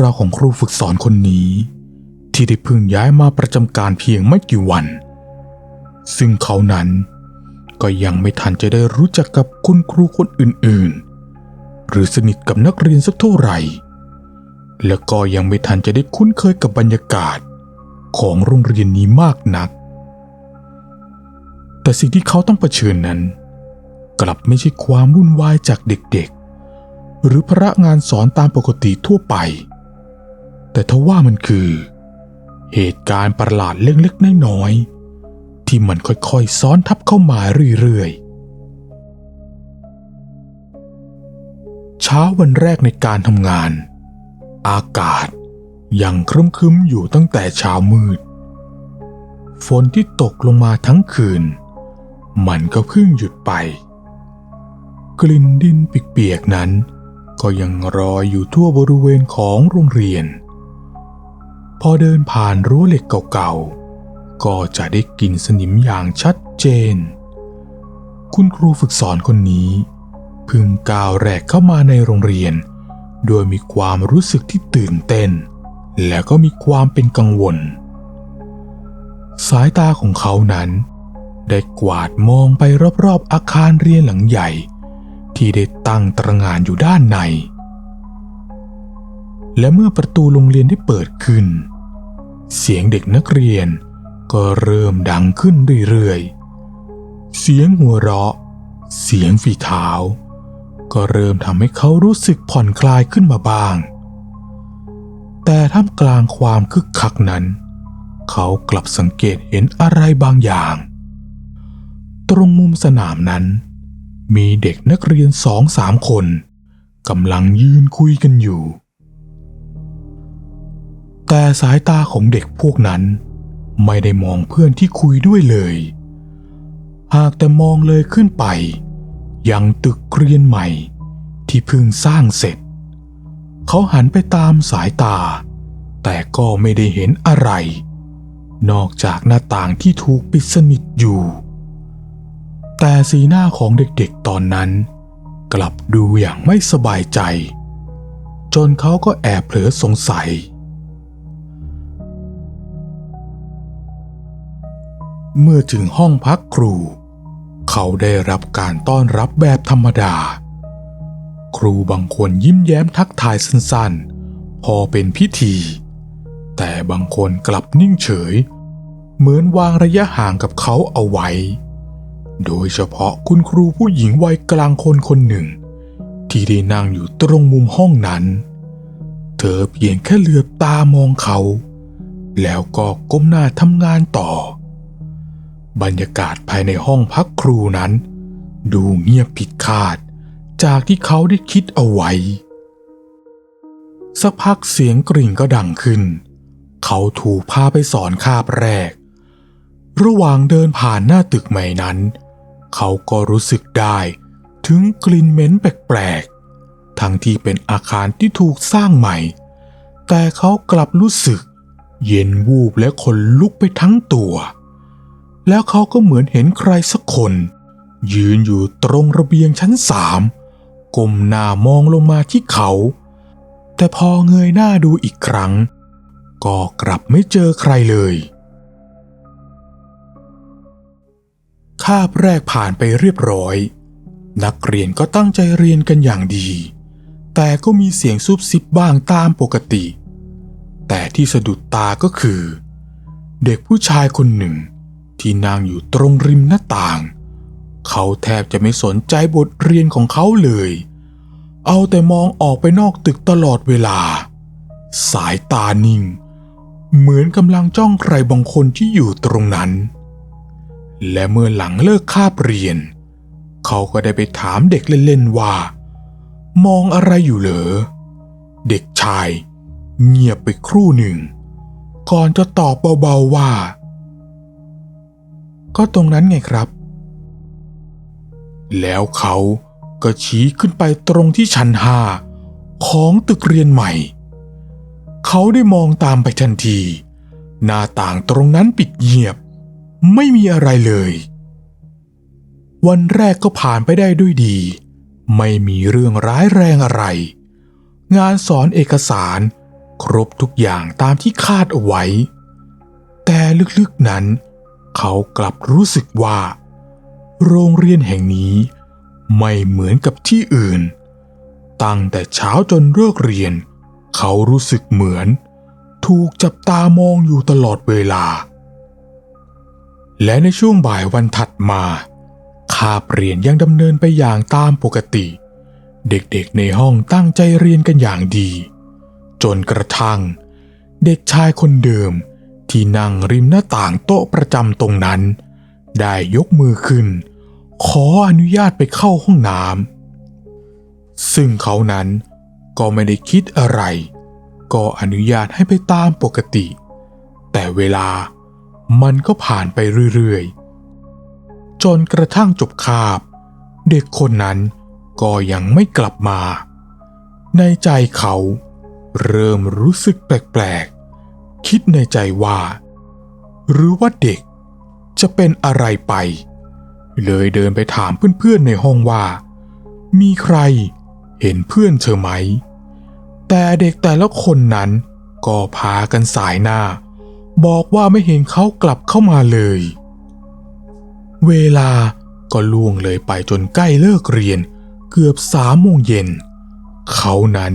ราวของครูฝึกสอนคนนี้ ที่ได้เพิ่งย้ายมาประจำการเพียงไม่กี่วัน ซึ่งเขานั้นก็ยังไม่ทันจะได้รู้จักกับคุณครูคนอื่นๆ หรือสนิทกับนักเรียนสักเท่าไหร่ และก็ยังไม่ทันจะได้คุ้นเคยกับบรรยากาศของโรงเรียนนี้มากนัก แต่สิ่งที่เขาต้องเผชิญนั้น กลับไม่ใช่ความวุ่นวายจากเด็กๆ หรือพระงานสอนตามปกติทั่วไป แต่ทว่ามันคือ เหตุการณ์ประหลาดเล็กๆน้อยๆที่มันค่อยๆซ้อนทับเข้ามาเรื่อยๆ เช้าวันแรกในการทำงาน อากาศยังครึ้มๆอยู่ตั้งแต่เช้ามืด ฝนที่ตกลงมาทั้งคืน มันก็เพิ่งหยุดไป กลิ่นดินเปียกๆนั้น ก็ยังรอยอยู่ทั่วบริเวณของโรงเรียน พอเดินผ่านรั้วเหล็กเก่าๆ ก็จะได้กลิ่นสนิมอย่างชัดเจน คุณครูฝึกสอนคนนี้พิ่งก้าวแรกเข้ามาในโรงเรียน โดยมีความรู้สึกที่ตื่นเต้น และก็มีความเป็นกังวล สายตาของเขานั้น ได้กวาดมองไปรอบๆอาคารเรียนหลังใหญ่ ที่ได้ตั้งตระงานอยู่ด้านใน และเมื่อประตูโรงเรียนได้เปิดขึ้น เสียงเด็กนักเรียนก็เริ่มดังขึ้นเรื่อยๆ เสียงหัวเราะ เสียงฝีเท้า ก็เริ่มทำให้เขารู้สึกผ่อนคลายขึ้นมาบ้าง แต่ท่ามกลางความคึกคักนั้น เขากลับสังเกตเห็นอะไรบางอย่าง ตรงมุมสนามนั้น มีเด็กนักเรียนสองสามคนกำลังยืนคุยกันอยู่ แต่สายตาของเด็กพวกนั้น ไม่ได้มองเพื่อนที่คุยด้วยเลย หากแต่มองเลยขึ้นไป ยังตึกเรียนใหม่ ที่เพิ่งสร้างเสร็จ เขาหันไปตามสายตา แต่ก็ไม่ได้เห็นอะไร นอกจากหน้าต่างที่ถูกปิดสนิทอยู่ แต่สีหน้าของเด็กๆตอนนั้น กลับดูอย่างไม่สบายใจ จนเขาก็แอบเผลอสงสัย เมื่อถึงห้องพักครู เขาได้รับการต้อนรับแบบธรรมดา ครูบางคนยิ้มแย้มทักทายสั้นๆ พอเป็นพิธี แต่บางคนกลับนิ่งเฉย เหมือนวางระยะห่างกับเขาเอาไว้ โดยเฉพาะคุณครูผู้หญิงวัยกลางคนคนหนึ่ง ที่ได้นั่งอยู่ตรงมุมห้องนั้น เธอเพียงแค่เหลือบตามองเขา แล้วก็ก้มหน้าทำงานต่อ บรรยากาศภายในห้องพักครูนั้น ดูเงียบผิดคาด จากที่เขาได้คิดเอาไว้ สักพักเสียงกริ่งก็ดังขึ้น เขาถูกพาไปสอนคาบแรก ระหว่างเดินผ่านหน้าตึกใหม่นั้น เขาก็รู้สึกได้ถึงกลิ่นเหม็นแปลกๆ ทั้งที่เป็นอาคารที่ถูกสร้างใหม่ แต่เขากลับรู้สึก เย็นวูบและขนลุกไปทั้งตัว แล้วเขาก็เหมือนเห็นใครสักคน ยืนอยู่ตรงระเบียงชั้นสามก้มหน้ามองลงมาที่เขา แต่พอเงยหน้าดูอีกครั้ง ก็กลับไม่เจอใครเลยคาบแรกผ่านไปเรียบร้อย นักเรียนก็ตั้งใจเรียนกันอย่างดี แต่ก็มีเสียงซุบซิบบ้างตามปกติ แต่ที่สะดุดตาก็คือ เด็กผู้ชายคนหนึ่ง ที่นั่งอยู่ตรงริมหน้าต่าง เขาแทบจะไม่สนใจบทเรียนของเขาเลย เอาแต่มองออกไปนอกตึกตลอดเวลา สายตานิ่ง เหมือนกำลังจ้องใครบางคนที่อยู่ตรงนั้น และเมื่อหลังเลิกคาบเรียน เขาก็ได้ไปถามเด็กเล่นๆว่า มองอะไรอยู่เหรอ เด็กชาย เงียบไปครู่หนึ่ง ก่อนจะตอบเบาๆว่า ก็ตรงนั้นไงครับ แล้วเขาก็ชี้ขึ้นไปตรงที่ชั้นห้าของตึกเรียนใหม่ เขาได้มองตามไปทันที หน้าต่างตรงนั้นปิดเงียบ ไม่มีอะไรเลย วันแรกก็ผ่านไปได้ด้วยดี ไม่มีเรื่องร้ายแรงอะไร งานสอนเอกสารครบทุกอย่างตามที่คาดเอาไว้ แต่ลึกๆนั้นเขากลับรู้สึกว่า โรงเรียนแห่งนี้ไม่เหมือนกับที่อื่น ตั้งแต่เช้าจนเลิกเรียน เขารู้สึกเหมือน ถูกจับตามองอยู่ตลอดเวลา และในช่วงบ่ายวันถัดมาคาบเรียนยังดำเนินไปอย่างตามปกติ เด็กๆในห้องตั้งใจเรียนกันอย่างดี จนกระทั่ง เด็กชายคนเดิม ที่นั่งริมหน้าต่างโต๊ะประจำตรงนั้น ได้ยกมือขึ้น ขออนุญาตไปเข้าห้องน้ำซึ่งเขานั้นก็ไม่ได้คิดอะไร ก็อนุญาตให้ไปตามปกติ แต่เวลามันก็ผ่านไปเรื่อยๆ จนกระทั่งจบคาบ เด็กคนนั้นก็ยังไม่กลับมา ในใจเขาเริ่มรู้สึกแปลกๆ คิดในใจว่า หรือว่าเด็กจะเป็นอะไรไป เลยเดินไปถามเพื่อนๆในห้องว่า มีใครเห็นเพื่อนเธอไหม แต่เด็กแต่ละคนนั้นก็พากันสายหน้า บอกว่าไม่เห็นเขากลับเข้ามาเลย เวลาก็ล่วงเลยไปจนใกล้เลิกเรียนเกือบสามโมงเย็น เขานั้น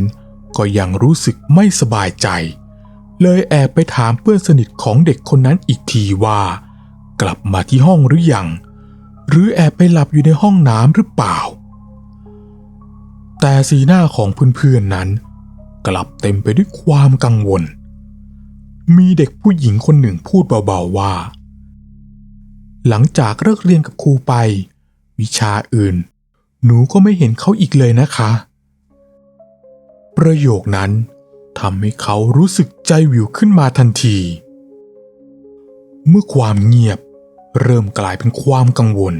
ก็ยังรู้สึกไม่สบายใจ เลยแอบไปถามเพื่อนสนิทของเด็กคนนั้นอีกทีว่า กลับมาที่ห้องหรือยัง หรือแอบไปหลับอยู่ในห้องน้ำหรือเปล่า แต่สีหน้าของเพื่อนๆนั้น กลับเต็มไปด้วยความกังวล มีเด็กผู้หญิงคนหนึ่งพูดเบาๆว่า หลังจากเลิกเรียนกับครูไป วิชาอื่น หนูก็ไม่เห็นเขาอีกเลยนะคะ ประโยคนั้น ทำให้เขารู้สึกใจวิวขึ้นมาทันที เมื่อความเงียบเริ่มกลายเป็นความกังวล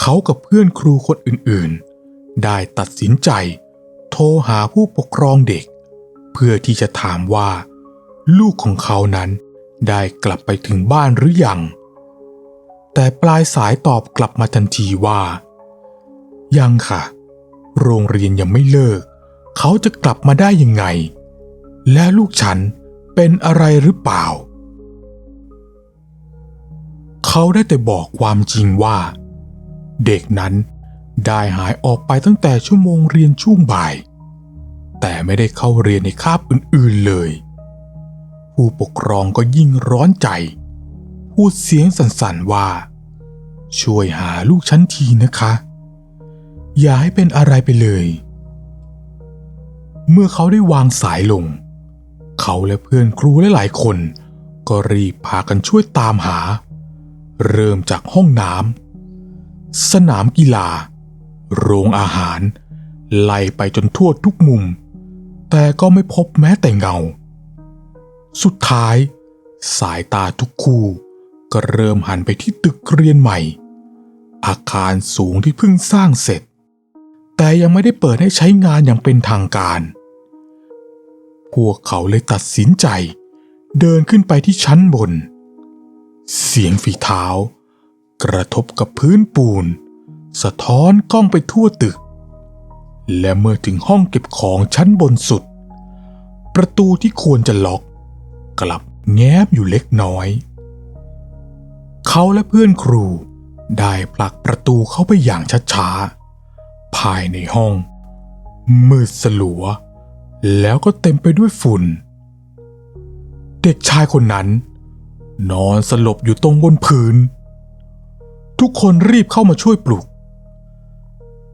เขากับเพื่อนครูคนอื่นๆ ได้ตัดสินใจ โทรหาผู้ปกครองเด็ก เพื่อที่จะถามว่า ลูกของเขานั้นได้กลับไปถึงบ้านหรือยัง แต่ปลายสายตอบกลับมาทันทีว่า ยังค่ะ โรงเรียนยังไม่เลิก เขาจะกลับมาได้ยังไง และลูกฉันเป็นอะไรหรือเปล่า เขาได้แต่บอกความจริงว่า เด็กนั้นได้หายออกไปตั้งแต่ชั่วโมงเรียนช่วงบ่าย แต่ไม่ได้เข้าเรียนในคาบอื่นๆเลย ผู้ปกครองก็ยิ่งร้อนใจ พูดเสียงสั่นๆว่า ช่วยหาลูกฉันทีนะคะ อย่าให้เป็นอะไรไปเลย เมื่อเขาได้วางสายลงเขาและเพื่อนครูหลายๆคน ก็รีบพากันช่วยตามหา เริ่มจากห้องน้ำสนามกีฬา โรงอาหาร ไล่ไปจนทั่วทุกมุม แต่ก็ไม่พบแม้แต่เงา สุดท้าย สายตาทุกคู่ ก็เริ่มหันไปที่ตึกเรียนใหม่ อาคารสูงที่เพิ่งสร้างเสร็จ แต่ยังไม่ได้เปิดให้ใช้งานอย่างเป็นทางการ พวกเขาเลยตัดสินใจ เดินขึ้นไปที่ชั้นบน เสียงฝีเท้า กระทบกับพื้นปูน สะท้อนกล้องไปทั่วตึก และเมื่อถึงห้องเก็บของชั้นบนสุด ประตูที่ควรจะล็อก กลับแง้มอยู่เล็กน้อย เขาและเพื่อนครูได้ผลักประตูเข้าไปอย่างช้าๆ ภายในห้อง มืดสลัว แล้วก็เต็มไปด้วยฝุ่น เด็กชายคนนั้น นอนสลบอยู่ตรงบนพื้น ทุกคนรีบเข้ามาช่วยปลุก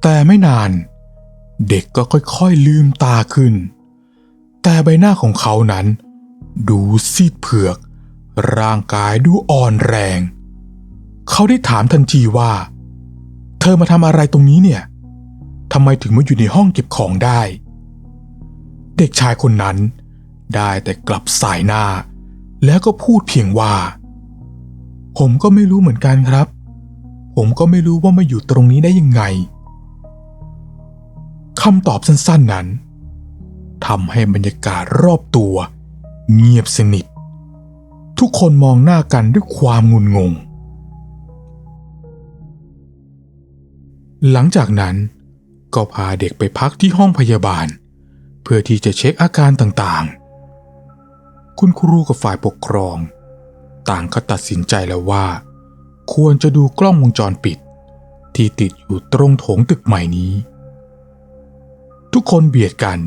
แต่ไม่นาน เด็กก็ค่อยๆลืมตาขึ้น แต่ใบหน้าของเขานั้น ดูซีดเผือก ร่างกายดูอ่อนแรง เขาได้ถามทันทีว่า เธอมาทำอะไรตรงนี้เนี่ยทำไมถึงมาอยู่ในห้องเก็บของได้ ด็กชายคนนั้น ได้แต่กลับสายหน้า แล้วก็พูดเพียงว่า ผมก็ไม่รู้เหมือนกันครับ ผมก็ไม่รู้ว่ามาอยู่ตรงนี้ได้ยังไงคำตอบสั้นๆนั้นทำให้บรรยากาศรอบตัว เงียบสนิท ทุกคนมองหน้ากันด้วยความงุนงง หลังจากนั้นก็พาเด็กไปพักที่ห้องพยาบาล เพื่อที่จะเช็คอาการต่างๆ คุณครูกับฝ่ายปกครอง ต่างก็ตัดสินใจแล้วว่า ควรจะดูกล้องวงจรปิด ที่ติดอยู่ตรงโถงตึกใหม่นี้ ทุกคนเบียดกัน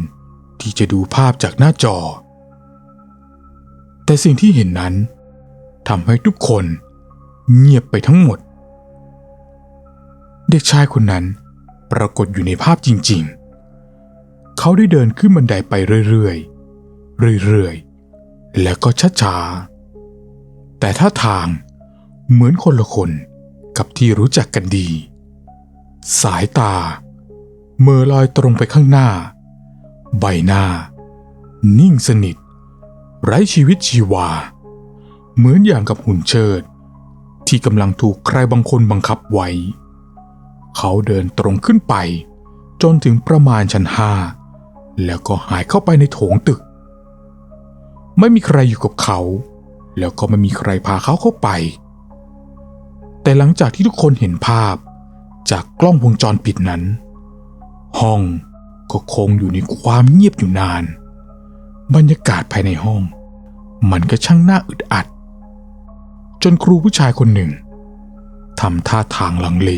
ที่จะดูภาพจากหน้าจอ แต่สิ่งที่เห็นนั้นทำให้ทุกคนเงียบไปทั้งหมด เด็กชายคนนั้นปรากฏอยู่ในภาพจริง ๆ เขาได้เดินขึ้นบันไดไปเรื่อยๆ เรื่อยๆ แล้วก็ช้าๆ แต่ท่าทางเหมือนคนละคนกับที่รู้จักกันดี สายตา เมื่อลอยตรงไปข้างหน้า ใบหน้า นิ่งสนิท ไร้ชีวิตชีวา เหมือนอย่างกับหุ่นเชิด ที่กำลังถูกใครบางคนบังคับไว้ เขาเดินตรงขึ้นไปจนถึงประมาณชั้นห้า แล้วก็หายเข้าไปในโถงตึก ไม่มีใครอยู่กับเขา แล้วก็ไม่มีใครพาเขาเข้าไป แต่หลังจากที่ทุกคนเห็นภาพจากกล้องวงจรปิดนั้น ห้องก็คงอยู่ในความเงียบอยู่นาน บรรยากาศภายในห้อง มันก็ช่างน่าอึดอัด จนครูผู้ชายคนหนึ่งทำท่าทางลังเล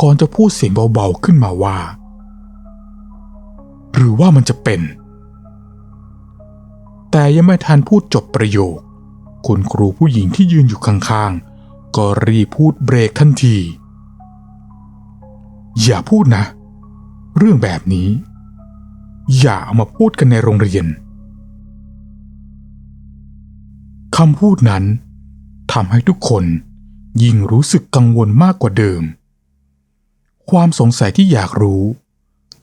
ก่อนจะพูดเสียงเบาๆขึ้นมาว่า หรือว่ามันจะเป็น แต่ยังไม่ทันพูดจบประโยค คุณครูผู้หญิงที่ยืนอยู่ข้างๆ ก็รีพูดเบรกทันที อย่าพูดนะ เรื่องแบบนี้ อย่าเอามาพูดกันในโรงเรียนคำพูดนั้นทำให้ทุกคนยิ่งรู้สึกกังวลมากกว่าเดิม ความสงสัยที่อยากรู้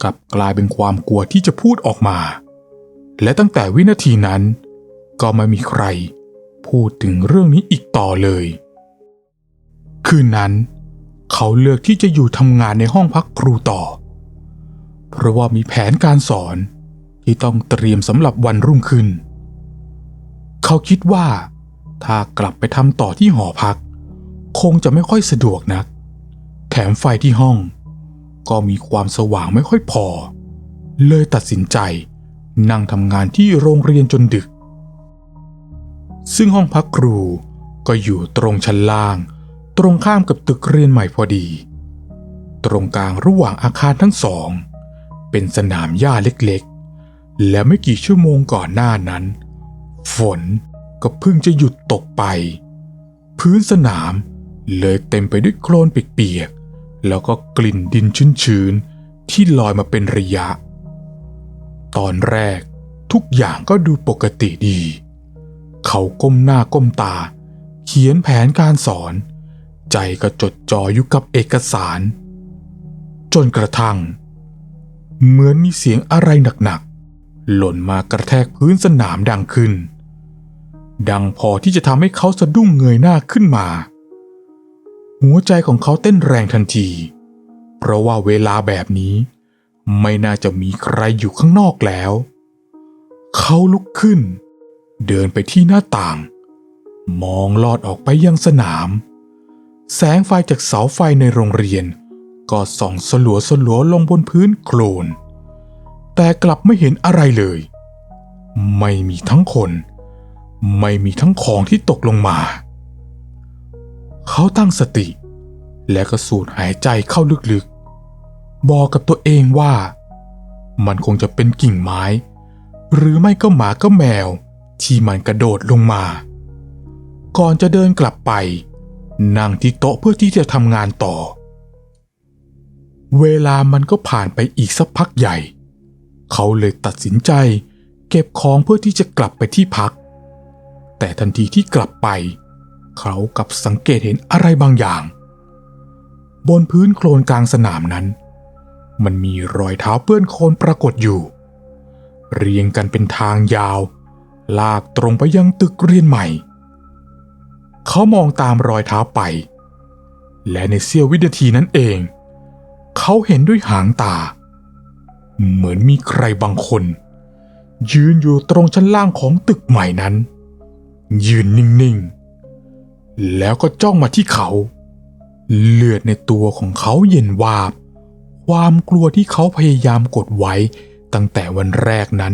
กลับกลายเป็นความกลัวที่จะพูดออกมา และตั้งแต่วินาทีนั้น ก็ไม่มีใครพูดถึงเรื่องนี้อีกต่อเลย คืนนั้น เขาเลือกที่จะอยู่ทำงานในห้องพักครูต่อ เพราะว่ามีแผนการสอนที่ต้องเตรียมสำหรับวันรุ่งขึ้น เขาคิดว่าถ้ากลับไปทำต่อที่หอพัก คงจะไม่ค่อยสะดวกนัก แถมไฟที่ห้อง ก็มีความสว่างไม่ค่อยพอ เลยตัดสินใจ นั่งทำงานที่โรงเรียนจนดึก ซึ่งห้องพักครูก็อยู่ตรงชั้นล่าง ตรงข้ามกับตึกเรียนใหม่พอดี ตรงกลางระหว่างอาคารทั้งสอง เป็นสนามหญ้าเล็กๆ และไม่กี่ชั่วโมงก่อนหน้านั้น ฝนก็เพิ่งจะหยุดตกไป พื้นสนามเลยเต็มไปด้วยโคลนเปียก แล้วก็กลิ่นดินชื้นๆที่ลอยมาเป็นระยะ ตอนแรกทุกอย่างก็ดูปกติดี เขาก้มหน้าก้มตา เขียนแผนการสอน ใจก็จดจ่ออยู่กับเอกสาร จนกระทั่ง เหมือนมีเสียงอะไรหนักๆ หล่นมากระแทกพื้นสนามดังขึ้น ดังพอที่จะทำให้เขาสะดุ้งเงยหน้าขึ้นมา หัวใจของเขาเต้นแรงทันที เพราะว่าเวลาแบบนี้ ไม่น่าจะมีใครอยู่ข้างนอกแล้ว เขาลุกขึ้น เดินไปที่หน้าต่าง มองลอดออกไปยังสนาม แสงไฟจากเสาไฟในโรงเรียน ก็ส่องสลัวสลัวลงบนพื้นโคลน แต่กลับไม่เห็นอะไรเลย ไม่มีทั้งคน ไม่มีทั้งของที่ตกลงมา เขาตั้งสติ และก็สูดหายใจเข้าลึกๆ บอกกับตัวเองว่า มันคงจะเป็นกิ่งไม้ หรือไม่ก็หมาก็แมวที่มันกระโดดลงมา ก่อนจะเดินกลับไป นั่งที่โต๊ะเพื่อที่จะทำงานต่อ เวลามันก็ผ่านไปอีกสักพักใหญ่ เขาเลยตัดสินใจ เก็บของเพื่อที่จะกลับไปที่พัก แต่ทันทีที่กลับไปเเขากับสังเกตเห็นอะไรบางอย่าง บนพื้นโคลนกลางสนามนั้น มันมีรอยเท้าเปื้อนโคลนปรากฏอยู่ เรียงกันเป็นทางยาว ลากตรงไปยังตึกเรียนใหม่ เขามองตามรอยเท้าไป และในเสี้ยววินาทีนั้นเอง เขาเห็นด้วยหางตา เหมือนมีใครบางคน ยืนอยู่ตรงชั้นล่างของตึกใหม่นั้น ยืนนิ่งๆ แล้วก็จ้องมาที่เขา เลือดในตัวของเขาเย็นวาบ ความกลัวที่เขาพยายามกดไว้ ตั้งแต่วันแรกนั้น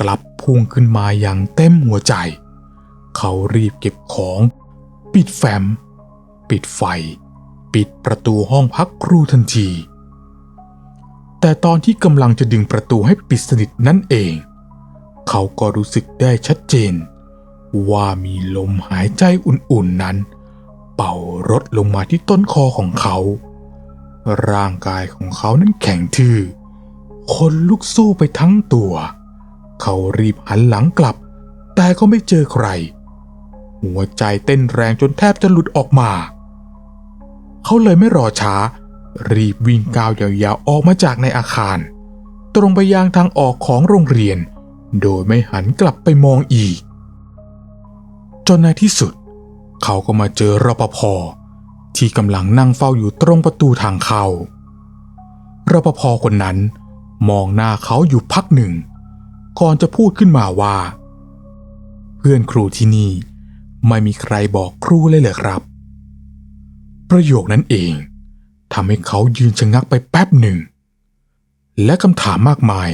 กลับพุ่งขึ้นมาอย่างเต็มหัวใจ เขารีบเก็บของ ปิดแฟ้มปิดไฟ ปิดประตูห้องพักครูทันที แต่ตอนที่กำลังจะดึงประตูให้ปิดสนิทนั่นเอง เขาก็รู้สึกได้ชัดเจน ว่ามีลมหายใจอุ่นๆนั้น เป่ารถลงมาที่ต้นคอของเขา ร่างกายของเขานั้นแข็งทื่อคนลุกสู้ไปทั้งตัว เขารีบหันหลังกลับ แต่ก็ไม่เจอใคร หัวใจเต้นแรงจนแทบจะหลุดออกมา เขาเลยไม่รอช้า รีบวิ่งก้าวยาวๆออกมาจากในอาคาร ตรงไปยังทางออกของโรงเรียน โดยไม่หันกลับไปมองอีก จนในที่สุด เขาก็มาเจอรปภที่กำลังนั่งเฝ้าอยู่ตรงประตูทางเข้ารปภคนนั้นมองหน้าเขาอยู่พักหนึ่ง ก่อนจะพูดขึ้นมาว่า เพื่อนครูที่นี่ไม่มีใครบอกครูเลยเหรอครับ ประโยคนั้นเองทำให้เขายืนชะงักไปแป๊บหนึ่ง และคำถามมากมาย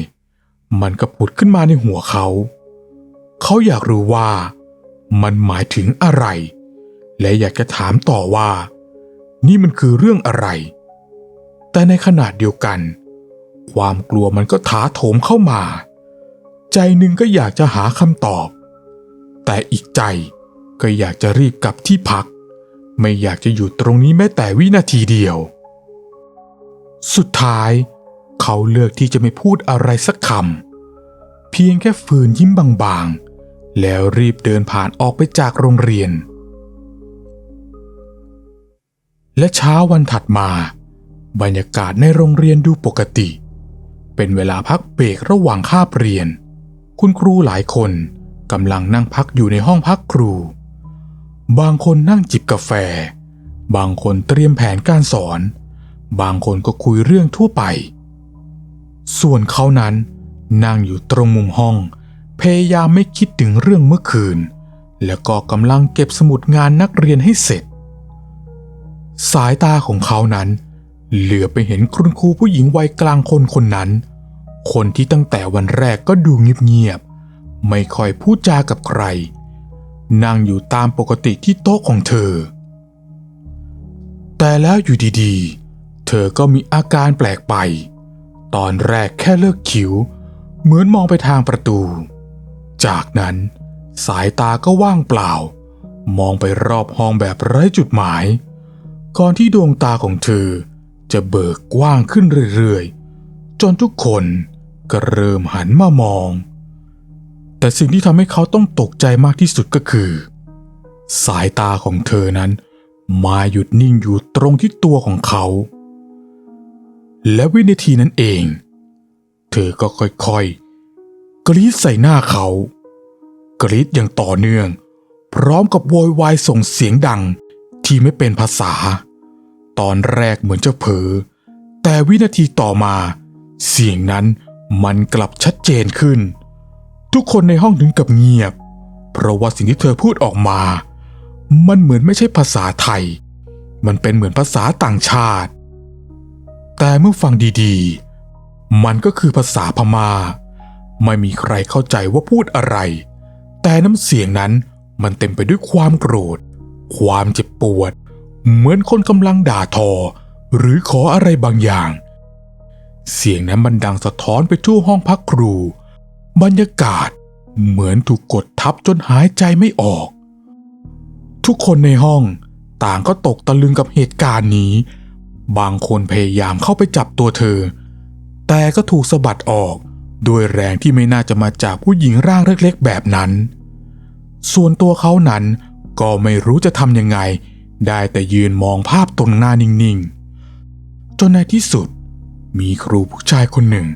มันก็ผุดขึ้นมาในหัวเขา เขาอยากรู้ว่า มันหมายถึงอะไร และอยากจะถามต่อว่า นี่มันคือเรื่องอะไร แต่ในขณะเดียวกัน ความกลัวมันก็ถาโถมเข้ามา ใจหนึ่งก็อยากจะหาคำตอบ แต่อีกใจก็อยากจะรีบกลับที่พัก ไม่อยากจะอยู่ตรงนี้แม้แต่วินาทีเดียว สุดท้าย เขาเลือกที่จะไม่พูดอะไรสักคำเพียงแค่ฝืนยิ้มบางๆ แล้วรีบเดินผ่านออกไปจากโรงเรียน และเช้าวันถัดมา บรรยากาศในโรงเรียนดูปกติ เป็นเวลาพักเบรกระหว่างคาบเรียน คุณครูหลายคนกำลังนั่งพักอยู่ในห้องพักครู บางคนนั่งจิบกาแฟ บางคนเตรียมแผนการสอน บางคนก็คุยเรื่องทั่วไป ส่วนเขานั้นนั่งอยู่ตรงมุมห้อง พยายามไม่คิดถึงเรื่องเมื่อคืน แล้วก็กำลังเก็บสมุดงานนักเรียนให้เสร็จ สายตาของเขานั้น เหลือไปเห็นคุณครูผู้หญิงวัยกลางคนคนนั้น คนที่ตั้งแต่วันแรกก็ดูเงียบๆไม่ค่อยพูดจากับใคร นั่งอยู่ตามปกติที่โต๊ะของเธอ แต่แล้วอยู่ดีๆ เธอก็มีอาการแปลกไป ตอนแรกแค่เลิกคิ้วเหมือนมองไปทางประตู จากนั้นสายตาก็ว่างเปล่า มองไปรอบห้องแบบไร้จุดหมาย ก่อนที่ดวงตาของเธอจะเบิกกว้างขึ้นเรื่อยๆ จนทุกคนก็เริ่มหันมามอง แต่สิ่งที่ทำให้เขาต้องตกใจมากที่สุดก็คือ สายตาของเธอนั้น มาหยุดนิ่งอยู่ตรงที่ตัวของเขา และวินาทีนั้นเอง เธอก็ค่อยๆ กรีดใส่หน้าเขา กรีดอย่างต่อเนื่อง พร้อมกับโวยวายส่งเสียงดังที่ไม่เป็นภาษา ตอนแรกเหมือนจะเผลอแต่วินาทีต่อมา เสียงนั้นมันกลับชัดเจนขึ้น ทุกคนในห้องถึงกับเงียบ เพราะว่าสิ่งที่เธอพูดออกมา มันเหมือนไม่ใช่ภาษาไทย มันเป็นเหมือนภาษาต่างชาติ แต่เมื่อฟังดีๆ มันก็คือภาษาพมา่า ไม่มีใครเข้าใจว่าพูดอะไร แต่น้ำเสียงนั้นมันเต็มไปด้วยความโกรธ ความเจ็บปวด เหมือนคนกำลังด่าทอ หรือขออะไรบางอย่าง เสียงนั้นมันดังสะท้อนไปทั่วห้องพักครู บรรยากาศเหมือนถูกกดทับจนหายใจไม่ออก ทุกคนในห้องต่างก็ตกตะลึงกับเหตุการณ์นี้ บางคนพยายามเข้าไปจับตัวเธอ แต่ก็ถูกสะบัดออก ด้วยแรงที่ไม่น่าจะมาจากผู้หญิงร่างเล็กๆแบบนั้น ส่วนตัวเขานั้นก็ไม่รู้จะทำยังไง ได้แต่ยืนมองภาพตรงหน้านิ่งๆ จนในที่สุด มีครูผู้ชายคนหนึ่ง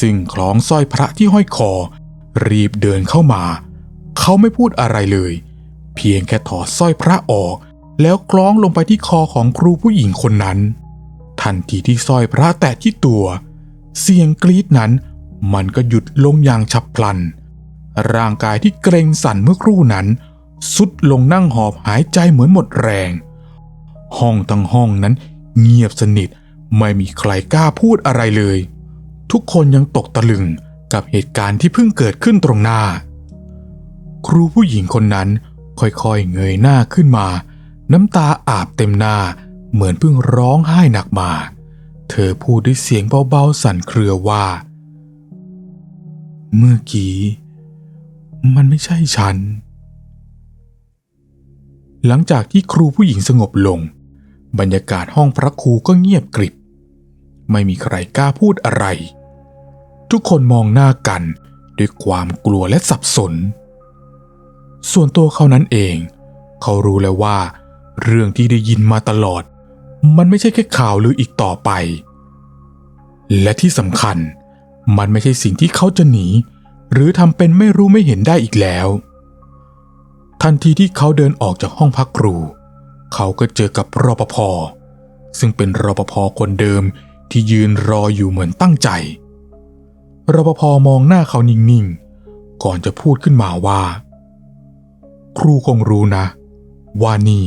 ซึ่งคล้องสร้อยพระที่ห้อยคอ รีบเดินเข้ามา เขาไม่พูดอะไรเลย เพียงแค่ถอดสร้อยพระออก แล้วคล้องลงไปที่คอของครูผู้หญิงคนนั้น ทันทีที่สร้อยพระแตะที่ตัว เสียงกรีดนั้น มันก็หยุดลงอย่างฉับพลัน ร่างกายที่เกรงสั่นเมื่อครู่นั้น สุดลงนั่งหอบหายใจเหมือนหมดแรง ห้องทั้งห้องนั้นเงียบสนิทไม่มีใครกล้าพูดอะไรเลย ทุกคนยังตกตะลึงกับเหตุการณ์ที่เพิ่งเกิดขึ้นตรงหน้า ครูผู้หญิงคนนั้นค่อยๆเงยหน้าขึ้นมา น้ำตาอาบเต็มหน้าเหมือนเพิ่งร้องไห้หนักมา เธอพูดด้วยเสียงเบาๆสั่นเครือว่า เมื่อกี้ มันไม่ใช่ฉัน หลังจากที่ครูผู้หญิงสงบลง บรรยากาศห้องพระครูก็เงียบกริบ ไม่มีใครกล้าพูดอะไร ทุกคนมองหน้ากันด้วยความกลัวและสับสน ส่วนตัวเขานั้นเอง เขารู้แล้วว่า เรื่องที่ได้ยินมาตลอด มันไม่ใช่แค่ข่าวลืออีกต่อไป และที่สำคัญ มันไม่ใช่สิ่งที่เขาจะหนี หรือทำเป็นไม่รู้ไม่เห็นได้อีกแล้ว ทันทีที่เขาเดินออกจากห้องพักครู เขาก็เจอกับรปภซึ่งเป็นรปภคนเดิมที่ยืนรออยู่เหมือนตั้งใจรปภมองหน้าเขานิ่งๆ ก่อนจะพูดขึ้นมาว่า ครูคงรู้นะ ว่านี่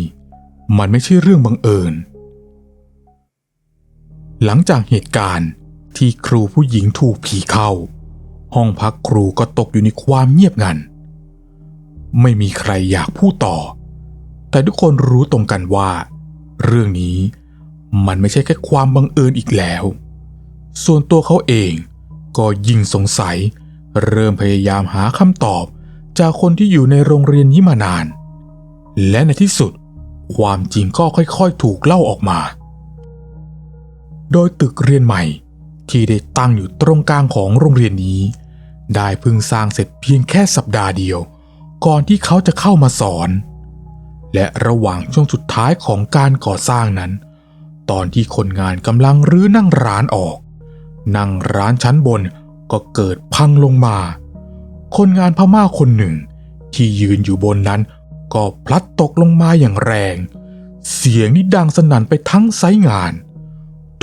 มันไม่ใช่เรื่องบังเอิญ หลังจากเหตุการณ์ ที่ครูผู้หญิงถูกผีเข้า ห้องพักครูก็ตกอยู่ในความเงียบงัน ไม่มีใครอยากพูดต่อ แต่ทุกคนรู้ตรงกันว่า เรื่องนี้มันไม่ใช่แค่ความบังเอิญอีกแล้ว ส่วนตัวเขาเองก็ยิ่งสงสัย เริ่มพยายามหาคำตอบจากคนที่อยู่ในโรงเรียนนี้มานาน และในที่สุด ความจริงก็ค่อยๆ ถูกเล่าออกมา โดยตึกเรียนใหม่ ที่ได้ตั้งอยู่ตรงกลางของโรงเรียนนี้ ได้เพิ่งสร้างเสร็จเพียงแค่สัปดาห์เดียว ก่อนที่เขาจะเข้ามาสอน และระหว่างช่วงสุดท้ายของการก่อสร้างนั้น ตอนที่คนงานกำลังรื้อนั่งร้านออก นั่งร้านชั้นบนก็เกิดพังลงมา คนงานพม่าคนหนึ่ง ที่ยืนอยู่บนนั้นก็พลัดตกลงมาอย่างแรง เสียงนี่ดังสนั่นไปทั้งไซงาน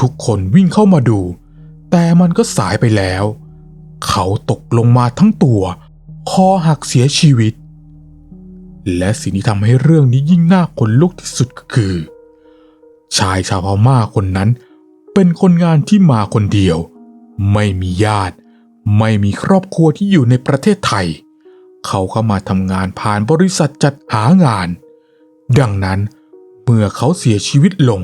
ทุกคนวิ่งเข้ามาดู แต่มันก็สายไปแล้ว เขาตกลงมาทั้งตัว คอหักเสียชีวิต และสิ่งที่ทำให้เรื่องนี้ยิ่งน่าขนลุกที่สุดก็คือ ชายชาวพม่าคนนั้น เป็นคนงานที่มาคนเดียว ไม่มีญาติ ไม่มีครอบครัวที่อยู่ในประเทศไทย เขาเข้ามาทำงานผ่านบริษัทจัดหางาน ดังนั้นเมื่อเขาเสียชีวิตลง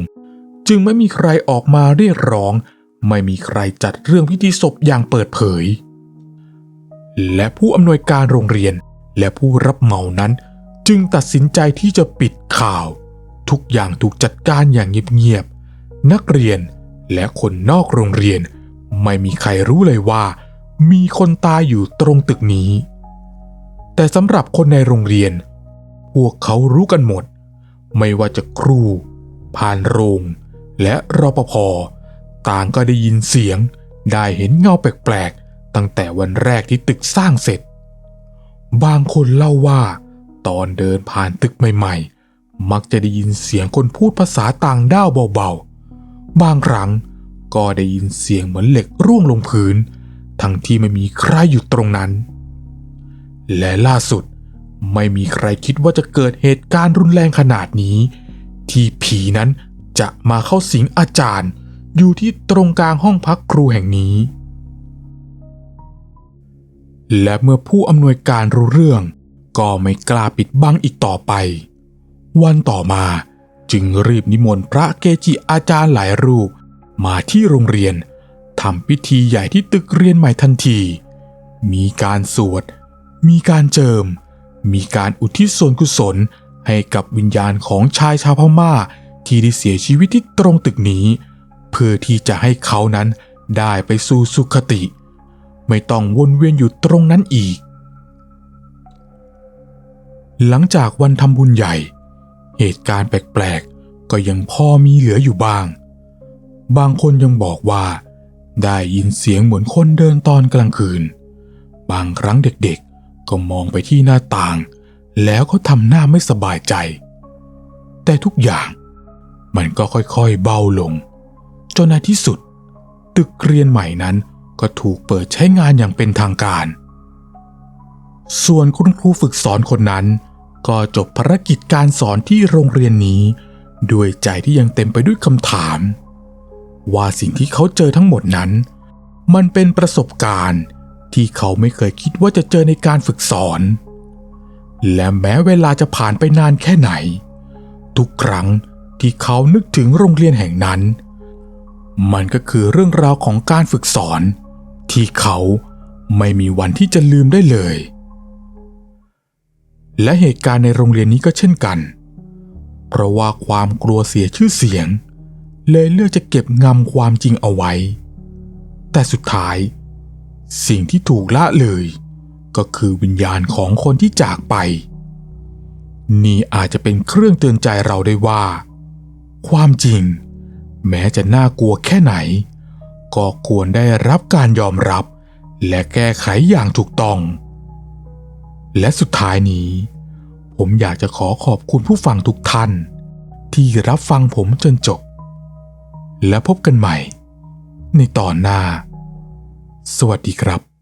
จึงไม่มีใครออกมาเรียกร้อง ไม่มีใครจัดเรื่องพิธีศพอย่างเปิดเผย และผู้อำนวยการโรงเรียนและผู้รับเหมานั้น จึงตัดสินใจที่จะปิดข่าว ทุกอย่างถูกจัดการอย่างเงียบๆนักเรียนและคนนอกโรงเรียน ไม่มีใครรู้เลยว่า มีคนตายอยู่ตรงตึกนี้ แต่สำหรับคนในโรงเรียน พวกเขารู้กันหมด ไม่ว่าจะครูผ่านโรง และรปภ ต่างก็ได้ยินเสียง ได้เห็นเงาแปลกๆ ตั้งแต่วันแรกที่ตึกสร้างเสร็จ บางคนเล่าว่า ตอนเดินผ่านตึกใหม่ ๆ มักจะได้ยินเสียงคนพูดภาษาต่างด้าวเบาๆ บางครั้งก็ได้ยินเสียงเหมือนเหล็กร่วงลงพื้น ทั้งที่ไม่มีใครอยู่ตรงนั้น และล่าสุดไม่มีใครคิดว่าจะเกิดเหตุการณ์รุนแรงขนาดนี้ ที่ผีนั้นจะมาเข้าสิงอาจารย์ อยู่ที่ตรงกลางห้องพักครูแห่งนี้ และเมื่อผู้อำนวยการรู้เรื่อง ก็ไม่กล้าปิดบังอีกต่อไป วันต่อมาจึงรีบนิมนต์พระเกจิอาจารย์หลายรูป มาที่โรงเรียนทำพิธีใหญ่ที่ตึกเรียนใหม่ทันที มีการสวด มีการเจิม มีการอุทิศส่วนกุศลให้กับวิญญาณของชายชาวพม่าที่ได้เสียชีวิตที่ตรงตึกนี้ เพื่อที่จะให้เขานั้นได้ไปสู่สุคติ ไม่ต้องวนเวียนอยู่ตรงนั้นอีก หลังจากวันทำบุญใหญ่ เหตุการณ์แปลกๆ ก็ยังพอมีเหลืออยู่บ้าง บางคนยังบอกว่า ได้ยินเสียงเหมือนคนเดินตอนกลางคืน บางครั้งเด็กๆ ก็มองไปที่หน้าต่าง แล้วก็ทำหน้าไม่สบายใจ แต่ทุกอย่างมันก็ค่อยๆเบาลง จนในที่สุด ตึกเรียนใหม่นั้นก็ถูกเปิดใช้งานอย่างเป็นทางการ ส่วนคุณครูฝึกสอนคนนั้น ก็จบภารกิจการสอนที่โรงเรียนนี้ ด้วยใจที่ยังเต็มไปด้วยคำถาม ว่าสิ่งที่เขาเจอทั้งหมดนั้น มันเป็นประสบการณ์ที่เขาไม่เคยคิดว่าจะเจอในการฝึกสอน และแม้เวลาจะผ่านไปนานแค่ไหน ทุกครั้งที่เขานึกถึงโรงเรียนแห่งนั้น มันก็คือเรื่องราวของการฝึกสอน ที่เขาไม่มีวันที่จะลืมได้เลย และเหตุการณ์ในโรงเรียนนี้ก็เช่นกัน เพราะว่าความกลัวเสียชื่อเสียง เลยเลือกจะเก็บงำความจริงเอาไว้ แต่สุดท้าย สิ่งที่ถูกละเลย ก็คือวิญญาณของคนที่จากไป นี่อาจจะเป็นเครื่องเตือนใจเราได้ว่า ความจริง แม้จะน่ากลัวแค่ไหน ก็ควรได้รับการยอมรับ และแก้ไขอย่างถูกต้อง และสุดท้ายนี้ ผมอยากจะขอขอบคุณผู้ฟังทุกท่าน ที่รับฟังผมจนจบ และพบกันใหม่ ในตอนหน้า สวัสดีครับ